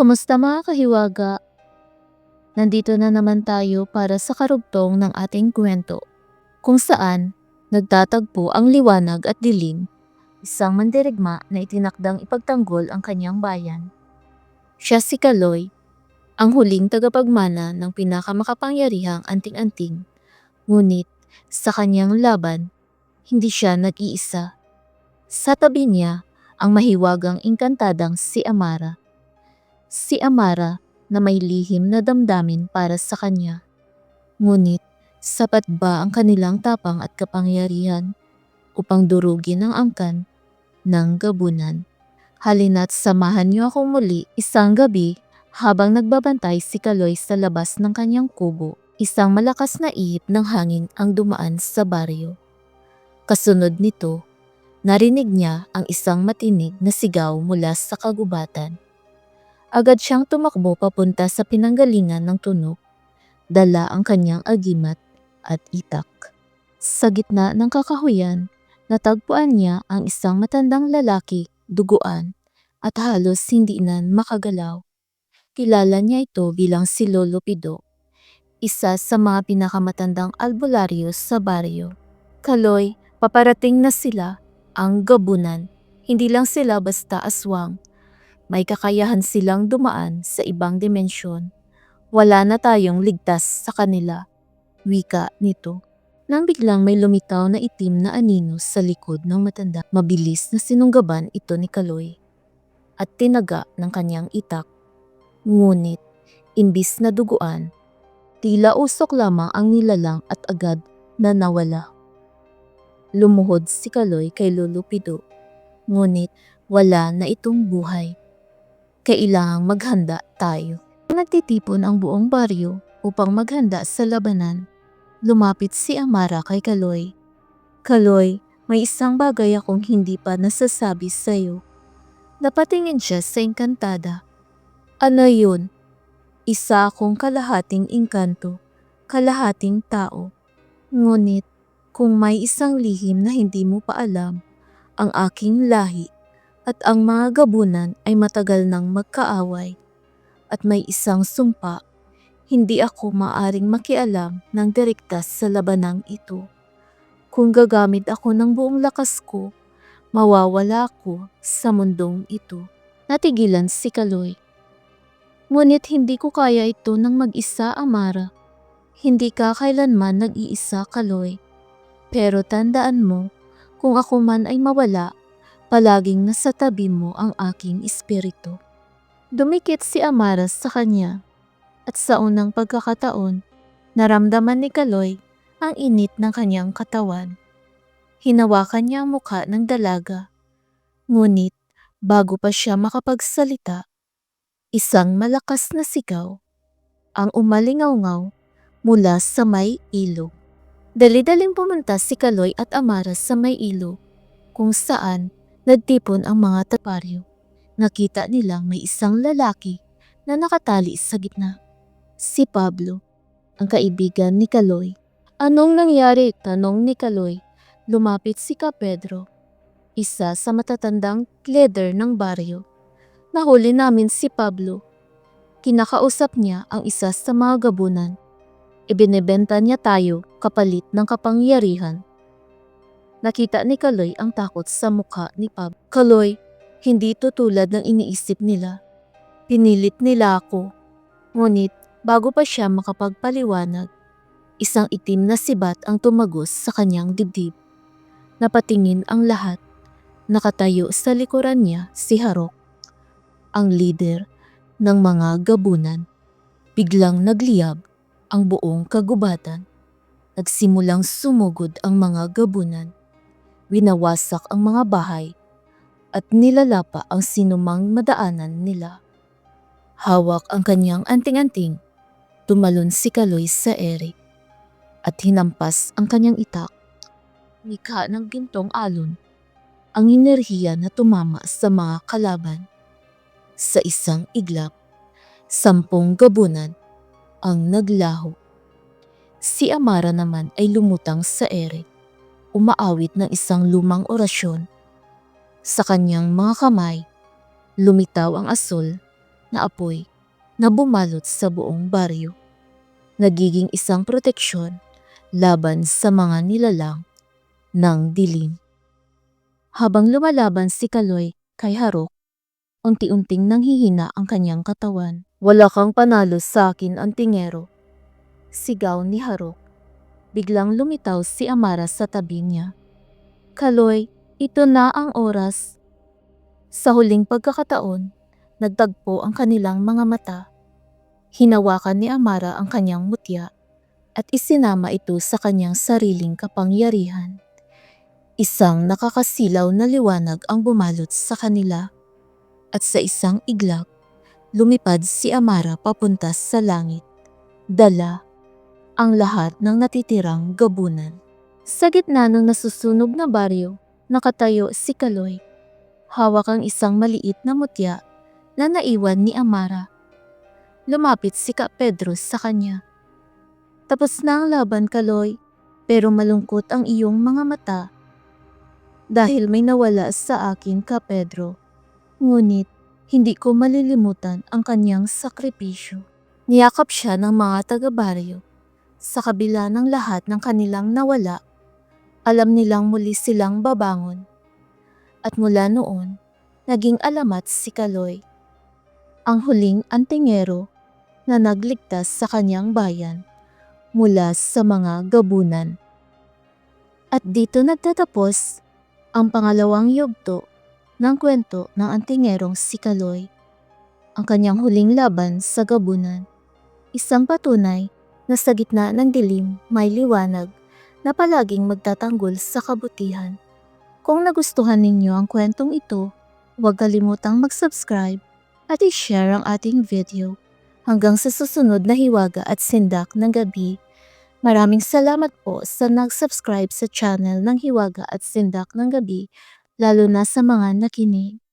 Kumusta mga kahiwaga? Nandito na naman tayo para sa karugtong ng ating kwento, kung saan nagtatagpo ang liwanag at dilim, isang mandirigma na itinakdang ipagtanggol ang kanyang bayan. Siya si Kaloy, ang huling tagapagmana ng pinakamakapangyarihang anting-anting, ngunit sa kanyang laban, hindi siya nag-iisa. Sa tabi niya, ang mahiwagang inkantadang si Amara. Si Amara na may lihim na damdamin para sa kanya. Ngunit, sapat ba ang kanilang tapang at kapangyarihan upang durugin ang angkan ng gabunan? Halina't samahan niyo ako muli isang gabi habang nagbabantay si Kaloy sa labas ng kanyang kubo. Isang malakas na ihip ng hangin ang dumaan sa baryo. Kasunod nito, narinig niya ang isang matinig na sigaw mula sa kagubatan. Agad siyang tumakbo papunta sa pinanggalingan ng tunog. Dala ang kanyang agimat at itak. Sa gitna ng kakahuyan, natagpuan niya ang isang matandang lalaki, duguan, at halos hindi na makagalaw. Kilala niya ito bilang si Lolo Pido, isa sa mga pinakamatandang albularyo sa baryo. Kaloy, paparating na sila, ang gabunan. Hindi lang sila basta aswang, may kakayahan silang dumaan sa ibang dimensyon. Wala na tayong ligtas sa kanila. Wika nito. Nang biglang may lumitaw na itim na anino sa likod ng matanda, mabilis na sinunggaban ito ni Kaloy at tinaga ng kanyang itak. Ngunit, imbis na duguan, tila usok lamang ang nilalang at agad na nawala. Lumuhod si Kaloy kay Lolo ngunit wala na itong buhay kailangang maghanda tayo. Nagtitipon ang buong baryo upang maghanda sa labanan. Lumapit si Amara kay Kaloy. Kaloy, may isang bagay akong hindi pa nasasabi sa'yo. Napatingin siya sa engkantada. Ano yun? Isa akong kalahating engkanto, kalahating tao. Ngunit, kung may isang lihim na hindi mo pa alam, ang aking lahi at ang mga gabunan ay matagal nang magkaaway at may isang sumpa, hindi ako maaring makialam ng direkta sa labanang ito. Kung gagamit ako ng buong lakas ko, mawawala ako sa mundong ito. Natigilan si Kaloy. Ngunit hindi ko kaya ito ng mag-isa, Amara. Hindi ka kailanman nag-iisa, Kaloy. Pero tandaan mo, kung ako man ay mawala, palaging nasa tabi mo ang aking espiritu. Dumikit si Amaras sa kanya at sa unang pagkakataon, naramdaman ni Kaloy ang init ng kanyang katawan. Hinawakan niya ang mukha ng dalaga. Ngunit bago pa siya makapagsalita, isang malakas na sigaw ang umalingaw mula sa may ilog. Dali-daling pumunta si Kaloy at Amaras sa may ilog kung saan nagtipon ang mga taparyo. Nakita nilang may isang lalaki na nakatali sa gitna. Si Pablo, ang kaibigan ni Kaloy. Anong nangyari? Tanong ni Kaloy. Lumapit si Ka Pedro, isa sa matatandang leader ng baryo. Nahuli namin si Pablo. Kinakausap niya ang isa sa mga gabunan. Ibinebenta niya tayo kapalit ng kapangyarihan. Nakita ni Kaloy ang takot sa mukha ni Pab. Kaloy, hindi to tulad ng iniisip nila. Pinilit nila ako. Ngunit bago pa siya makapagpaliwanag, isang itim na sibat ang tumagos sa kanyang dibdib. Napatingin ang lahat. Nakatayo sa likuran niya si Harok, ang leader ng mga gabunan. Biglang nagliyab ang buong kagubatan. Nagsimulang sumugod ang mga gabunan winawasak ang mga bahay at nilalapa ang sinumang madaanan nila. Hawak ang kanyang anting-anting, tumalon si Kaloy sa ere at hinampas ang kanyang itak. Nika ng gintong alon ang enerhiya na tumama sa mga kalaban. Sa isang iglap, sampung gabunan ang naglaho. Si Amara naman ay lumutang sa ere umaawit ng isang lumang orasyon. Sa kanyang mga kamay, lumitaw ang asol na apoy na bumalot sa buong baryo. Nagiging isang proteksyon laban sa mga nilalang ng dilim. Habang lumalaban si Kaloy kay Harok, unti-unting nanghihina ang kanyang katawan. Wala kang panalo sa akin, antingero. Sigaw ni Harok. Biglang lumitaw si Amara sa tabi niya. Kaloy, ito na ang oras. Sa huling pagkakataon, nagtagpo ang kanilang mga mata. Hinawakan ni Amara ang kanyang mutya at isinama ito sa kanyang sariling kapangyarihan. Isang nakakasilaw na liwanag ang bumalot sa kanila at sa isang iglap, lumipad si Amara papunta sa langit. Dala ang lahat ng natitirang gabunan. Sa gitna ng nasusunog na baryo, nakatayo si Kaloy. Hawak ang isang maliit na mutya na naiwan ni Amara. Lumapit si Ka Pedro sa kanya. Tapos na ang laban, Kaloy, pero malungkot ang iyong mga mata. Dahil may nawala sa akin, Ka Pedro. Ngunit, hindi ko malilimutan ang kanyang sakripisyo. Niyakap siya ng mga taga-baryo. Sa kabila ng lahat ng kanilang nawala, alam nilang muli silang babangon. At mula noon, naging alamat si Kaloy. Ang huling antingero na nagligtas sa kanyang bayan mula sa mga gabunan. At dito nagtatapos ang pangalawang yugto ng kwento ng antingerong si Kaloy. Ang kanyang huling laban sa gabunan. Isang patunay na sa gitna ng dilim may liwanag na palaging magtatanggol sa kabutihan. Kung nagustuhan ninyo ang kwentong ito, huwag kalimutang mag-subscribe at i-share ang ating video. Hanggang sa susunod na hiwaga at sindak ng gabi, maraming salamat po sa nag-subscribe sa channel ng Hiwaga at Sindak ng Gabi, lalo na sa mga nakinig.